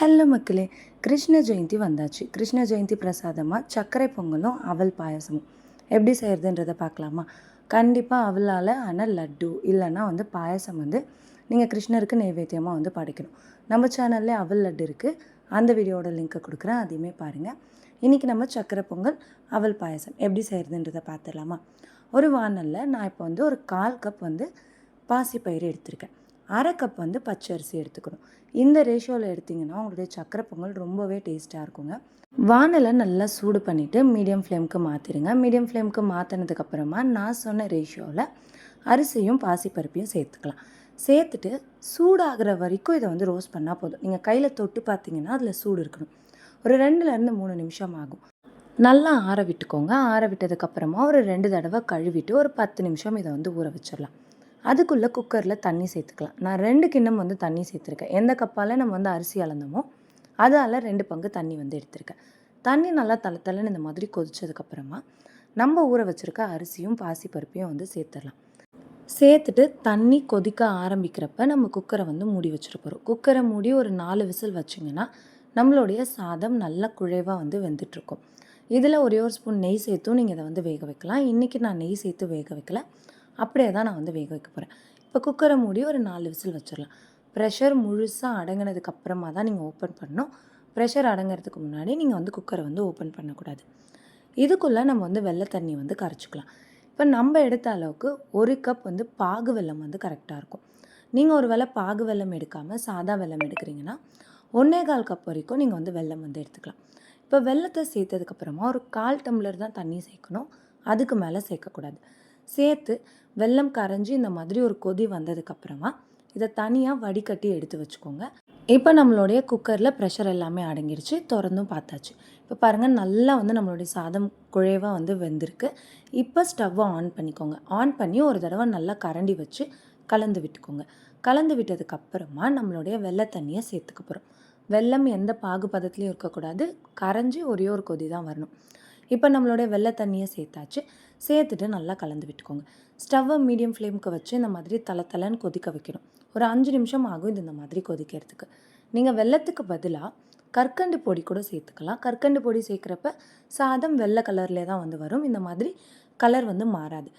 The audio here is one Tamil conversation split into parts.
ஹலோ மக்களே கிருஷ்ண ஜெயந்தி வந்தாச்சு. கிருஷ்ண ஜெயந்தி பிரசாதமாக சர்க்கரை பொங்கலும் அவல் பாயசமும். எப்படி செய்கிறதுன்றதை பார்க்கலாமா? கண்டிப்பாக அவளால் ஆனால் லட்டு இல்லைன்னா வந்து பாயசம் வந்து நீங்கள் கிருஷ்ணருக்கு நைவேத்தியமாக வந்து படைக்கணும். நம்ம சேனல்லே அவல் லட்டு இருக்குது அந்த வீடியோட லிங்க்கை கொடுக்குறேன். அதையுமே பாருங்கள் இன்றைக்கி நம்ம சர்க்கரை பொங்கல் அவல் பாயசம் எப்படி செய்கிறதுன்றதை பார்த்துடலாமா? ஒரு வானலில் நான் இப்போ வந்து ஒரு கால் கப் வந்து பாசிப்பயிறு எடுத்திருக்கேன். அரை கப் வந்து பச்சை அரிசி எடுத்துக்கணும். இந்த ரேஷியோவில் எடுத்திங்கன்னா உங்களுடைய சக்கரை பொங்கல் ரொம்பவே டேஸ்ட்டாக இருக்குங்க. வானலை நல்லா சூடு பண்ணிவிட்டு மீடியம் ஃப்ளேமுக்கு மாற்றிடுங்க மீடியம் ஃப்ளேமுக்கு மாற்றினதுக்கப்புறமா நான் சொன்ன ரேஷியோவில் அரிசியும் பாசிப்பருப்பையும் சேர்த்துக்கலாம். சேர்த்துட்டு சூடாகிற வரைக்கும் இதை வந்து ரோஸ்ட் பண்ணால் போதும். நீங்கள் கையில் தொட்டு பார்த்தீங்கன்னா அதில் சூடு இருக்கணும். ஒரு ரெண்டுலேருந்து மூணு நிமிஷம் ஆகும். நல்லா ஆற விட்டுக்கோங்க. ஆற விட்டதுக்கப்புறமா ஒரு ரெண்டு தடவை கழுவிட்டு ஒரு பத்து நிமிஷம் இதை வந்து ஊற வச்சிடலாம் அதுக்குள்ளே குக்கரில் தண்ணி சேர்த்துக்கலாம். நான் ரெண்டு கிண்ணம் வந்து தண்ணி சேர்த்துருக்கேன். எந்த கப்பால் நம்ம வந்து அரிசி அளந்தோமோ அதால் ரெண்டு பங்கு தண்ணி வந்து எடுத்திருக்கேன். தண்ணி நல்லா தலை தலைன்னு இந்த மாதிரி கொதிச்சதுக்கப்புறமா நம்ம ஊற வச்சுருக்க அரிசியும் பாசி பருப்பையும் வந்து சேர்த்துடலாம். சேர்த்துட்டு தண்ணி கொதிக்க ஆரம்பிக்கிறப்ப நம்ம குக்கரை வந்து மூடி வச்சுட்டு போகிறோம் குக்கரை மூடி ஒரு நாலு விசில் வச்சிங்கன்னா நம்மளுடைய சாதம் நல்லா குழைவாக வந்து வெந்துட்டுருக்கும். இதில் ஒரே ஒரு ஸ்பூன் நெய் சேர்த்தும் நீங்கள் இதை வந்து வேக வைக்கலாம். இன்றைக்கி நான் நெய் சேர்த்து வேக வைக்கல. அப்படியே தான் நான் வந்து வேக வைக்க போகிறேன் இப்போ குக்கரை மூடி ஒரு நாலு விசில் வச்சிடலாம். ப்ரெஷர் முழுசாக அடங்கினதுக்கு அப்புறமா தான் நீங்கள் ஓப்பன் பண்ணணும். ப்ரெஷர் அடங்கிறதுக்கு முன்னாடி நீங்கள் வந்து குக்கரை வந்து ஓப்பன் பண்ணக்கூடாது. இதுக்குள்ளே நம்ம வந்து வெள்ளை தண்ணி வந்து கரைச்சிக்கலாம். இப்போ நம்ம எடுத்த அளவுக்கு ஒரு கப் வந்து பாகு வெல்லம் வந்து கரெக்டாக இருக்கும். நீங்கள் ஒரு வேளை பாகு வெல்லம் எடுக்காமல் சாதா வெல்லம் எடுக்கிறீங்கன்னா ஒன்றே கால் கப் வரைக்கும் நீங்கள் வந்து வெல்லம் வந்து எடுத்துக்கலாம். இப்போ வெள்ளத்தை சேர்த்ததுக்கப்புறமா ஒரு கால் டம்ளர் தான் தண்ணி சேர்க்கணும். அதுக்கு மேலே சேர்க்கக்கூடாது. சேர்த்து வெல்லம் கரைஞ்சி இந்த மாதிரி ஒரு கொதி வந்ததுக்கப்புறமா இதை தனியாக வடிகட்டி எடுத்து வச்சுக்கோங்க. இப்போ நம்மளுடைய குக்கரில் ப்ரெஷர் எல்லாமே அடங்கிடுச்சு திறந்தும் பார்த்தாச்சு. இப்போ பாருங்கள் நல்லா வந்து நம்மளுடைய சாதம் குழைவாக வந்து வெந்திருக்கு. இப்போ ஸ்டவ்வை ஆன் பண்ணிக்கோங்க. ஆன் பண்ணி ஒரு தடவை நல்லா கரண்டி வச்சு கலந்து விட்டுக்கோங்க. கலந்து விட்டதுக்கப்புறமா நம்மளுடைய வெள்ளை தண்ணியை சேர்த்துக்க போகிறோம் வெள்ளம் எந்த பாகுபதத்துலேயும் இருக்கக்கூடாது. கரைஞ்சி ஒரே ஒரு கொதி தான் வரணும். இப்போ நம்மளுடைய வெள்ளை தண்ணியை சேர்த்தாச்சு. சேர்த்துட்டு நல்லா கலந்து விட்டுக்கோங்க. ஸ்டவ்வை மீடியம் ஃப்ளேமுக்கு வச்சு இந்த மாதிரி தலை தலைன்னு கொதிக்க வைக்கணும். ஒரு அஞ்சு நிமிஷம் ஆகும் இது இந்த மாதிரி கொதிக்கிறதுக்கு. நீங்கள் வெள்ளத்துக்கு பதிலாக கற்கண்டு பொடி கூட சேர்த்துக்கலாம். கற்கண்டு பொடி சேர்க்குறப்ப சாதம் வெள்ளை கலர்லேயே தான் வந்து வரும். இந்த மாதிரி கலர் வந்து மாறாது.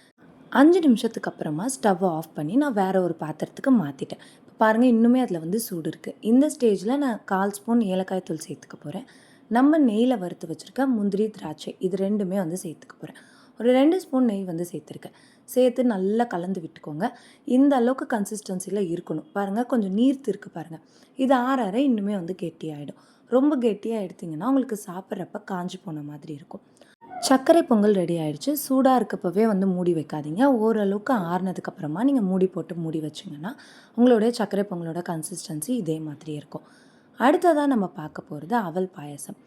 அஞ்சு நிமிஷத்துக்கு அப்புறமா ஸ்டவ்வை ஆஃப் பண்ணி நான் வேறு ஒரு பாத்திரத்துக்கு மாற்றிட்டேன் இப்போ பாருங்கள் இன்னுமே அதில் வந்து சூடு இருக்குது இந்த ஸ்டேஜில் நான் கால் ஸ்பூன் ஏலக்காய் தூள் சேர்த்துக்க போகிறேன் நம்ம நெய்யில் வறுத்து வச்சுருக்க முந்திரி திராட்சை இது ரெண்டுமே வந்து சேர்த்துக்க போகிறேன் ஒரு ரெண்டு ஸ்பூன் நெய் வந்து சேர்த்துருக்கேன். சேர்த்து நல்லா கலந்து விட்டுக்கோங்க. இந்த அளவுக்கு கன்சிஸ்டன்சியில் இருக்கணும். பாருங்கள் கொஞ்சம் நீர்த்து இருக்குது பாருங்கள் இது ஆற ஆற இன்னுமே வந்து கெட்டியாகிடும் ரொம்ப கெட்டியாக எடுத்திங்கன்னா உங்களுக்கு சாப்பிட்றப்ப காஞ்சி போன மாதிரி இருக்கும். சர்க்கரை பொங்கல் ரெடி ஆயிடுச்சு. சூடாக இருக்கப்பவே வந்து மூடி வைக்காதீங்க. ஓரளவுக்கு ஆறுனதுக்கப்புறமா நீங்கள் மூடி போட்டு மூடி வச்சிங்கன்னா உங்களுடைய சர்க்கரை பொங்கலோட கன்சிஸ்டன்சி இதே மாதிரி இருக்கும். அடுத்ததாக நம்ம பார்க்க போகிறது அவல் பாயசம்.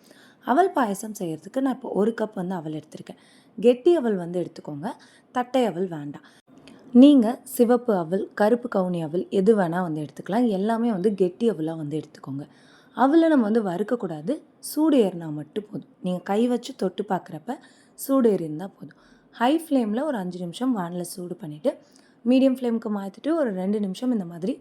அவல் பாயசம் செய்கிறதுக்கு நான் இப்போ ஒரு கப் வந்து அவல் எடுத்திருக்கேன். கெட்டி அவல் வந்து எடுத்துக்கோங்க. தட்டை அவல் வேண்டாம். நீங்கள் சிவப்பு அவல் கருப்பு கவுனி அவல் எது வேணால் வந்து எடுத்துக்கலாம். எல்லாமே வந்து கெட்டி அவலாக வந்து எடுத்துக்கோங்க. அவலை நம்ம வந்து வறுக்கக்கூடாது. சூடு ஏறினா மட்டும் போதும். நீங்கள் கை வச்சு தொட்டு பார்க்குறப்ப சூடு ஏறியிருந்தால் போதும். ஹை ஃப்ளேமில் ஒரு அஞ்சு நிமிஷம் வானில் சூடு பண்ணிவிட்டு மீடியம் ஃப்ளேமுக்கு மாற்றிட்டு ஒரு ரெண்டு நிமிஷம் இந்த மாதிரி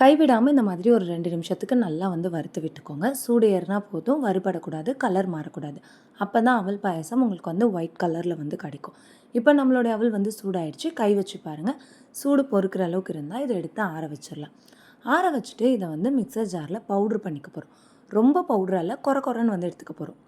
கைவிடாமல் இந்த மாதிரி ஒரு ரெண்டு நிமிஷத்துக்கு நல்லா வந்து வறுத்து விட்டுக்கோங்க. சூடு ஏறினா போதும் வறுபடக்கூடாது கலர் மாறக்கூடாது. அப்போ தான் அவல் பாயசம் உங்களுக்கு வந்து ஒயிட் கலரில் வந்து கிடைக்கும். இப்போ நம்மளுடைய அவல் வந்து சூடாயிடுச்சு. கை வச்சு பாருங்கள் சூடு பொறுக்கிற அளவுக்கு இருந்தால் இதை எடுத்து ஆற வச்சிடலாம். ஆற வச்சுட்டு இதை வந்து மிக்சர் ஜாரில் பவுட்ரு பண்ணிக்க போகிறோம் ரொம்ப பவுட்ரால் குறை குறைன்னு வந்து எடுத்துக்க போகிறோம்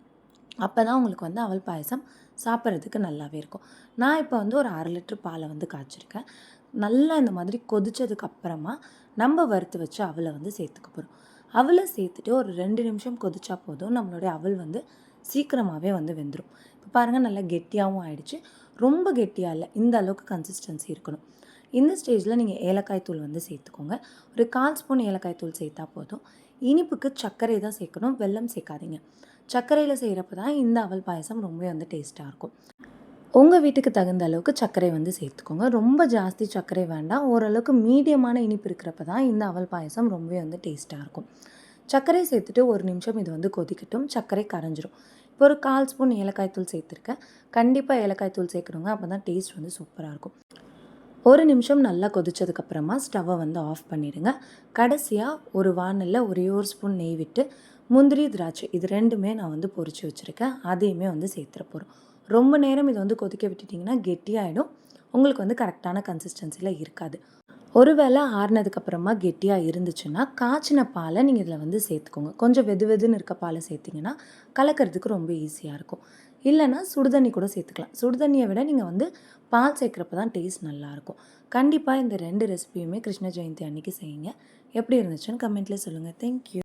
அப்போ தான் உங்களுக்கு வந்து அவல் பாயசம் சாப்பிட்றதுக்கு நல்லாவே இருக்கும். நான் இப்போ வந்து ஒரு அரை லிட்டர் பாலை வந்து காய்ச்சிருக்கேன். நல்லா இந்த மாதிரி கொதிச்சதுக்கு அப்புறமா நம்ம வறுத்து வச்சு அவளை வந்து சேர்த்துக்க போகிறோம் அவளை சேர்த்துட்டு ஒரு ரெண்டு நிமிஷம் கொதிச்சா போதும். நம்மளுடைய அவள் வந்து சீக்கிரமாகவே வந்து வெந்துடும் இப்போ பாருங்கள் நல்லா கெட்டியாகவும் ஆயிடுச்சு. ரொம்ப கெட்டியாக இல்லை. இந்த அளவுக்கு கன்சிஸ்டன்சி இருக்கணும். இந்த ஸ்டேஜில் நீங்கள் ஏலக்காய் தூள் வந்து சேர்த்துக்கோங்க. ஒரு கால் ஸ்பூன் ஏலக்காய் தூள் சேர்த்தா போதும். இனிப்புக்கு சர்க்கரை தான் சேர்க்கணும். வெல்லம் சேர்க்காதீங்க. சர்க்கரையில் செய்கிறப்ப தான் இந்த அவல் பாயசம் ரொம்பவே வந்து டேஸ்ட்டாக இருக்கும். உங்கள் வீட்டுக்கு தகுந்த அளவுக்கு சர்க்கரை வந்து சேர்த்துக்கோங்க. ரொம்ப ஜாஸ்தி சர்க்கரை வேண்டாம். ஓரளவுக்கு மீடியமான இனிப்பு இருக்கிறப்ப தான் இந்த அவல் பாயசம் ரொம்பவே வந்து டேஸ்ட்டாக இருக்கும். சர்க்கரை சேர்த்துட்டு ஒரு நிமிஷம் இது வந்து கொதிக்கட்டும். சர்க்கரை கரைஞ்சிரும். இப்போ ஒரு கால் ஸ்பூன் ஏலக்காய் தூள் சேர்த்துருக்கேன். கண்டிப்பாக ஏலக்காய் தூள் சேர்க்கணுங்க. அப்போ தான் டேஸ்ட் வந்து சூப்பராக இருக்கும். ஒரு நிமிஷம் நல்லா கொதிச்சதுக்கப்புறமா ஸ்டவ்வை வந்து ஆஃப் பண்ணிவிடுங்க கடைசியாக ஒரு வானலில் ஒரே ஒரு ஸ்பூன் நெய் விட்டு முந்திரி திராட்சை இது ரெண்டுமே நான் வந்து பொறிச்சு வச்சுருக்கேன். அதையுமே வந்து சேர்த்துற போகிறோம் ரொம்ப நேரம் இதை வந்து கொதிக்க விட்டுட்டிங்கன்னா கெட்டியாகிடும் உங்களுக்கு வந்து கரெக்டான கன்சிஸ்டன்சியில் இருக்காது. ஒருவேளை ஆறுனதுக்கப்புறமா கெட்டியாக இருந்துச்சுன்னா காய்ச்சின பாலை நீங்கள் இதில் வந்து சேர்த்துக்கோங்க. கொஞ்சம் வெது வெதுன்னு இருக்க பாலை சேர்த்திங்கன்னா கலக்கிறதுக்கு ரொம்ப ஈஸியாக இருக்கும். இல்லைன்னா சுடுதண்ணி கூட சேர்த்துக்கலாம். சுடுதண்ணியை விட நீங்கள் வந்து பால் சேர்க்குறப்ப தான் டேஸ்ட் நல்லாயிருக்கும் கண்டிப்பாக இந்த ரெண்டு ரெசிபியுமே கிருஷ்ண ஜெயந்தி அன்னைக்கு செய்யுங்க. எப்படி இருந்துச்சுன்னு கமெண்ட்டில் சொல்லுங்கள் தேங்க்யூ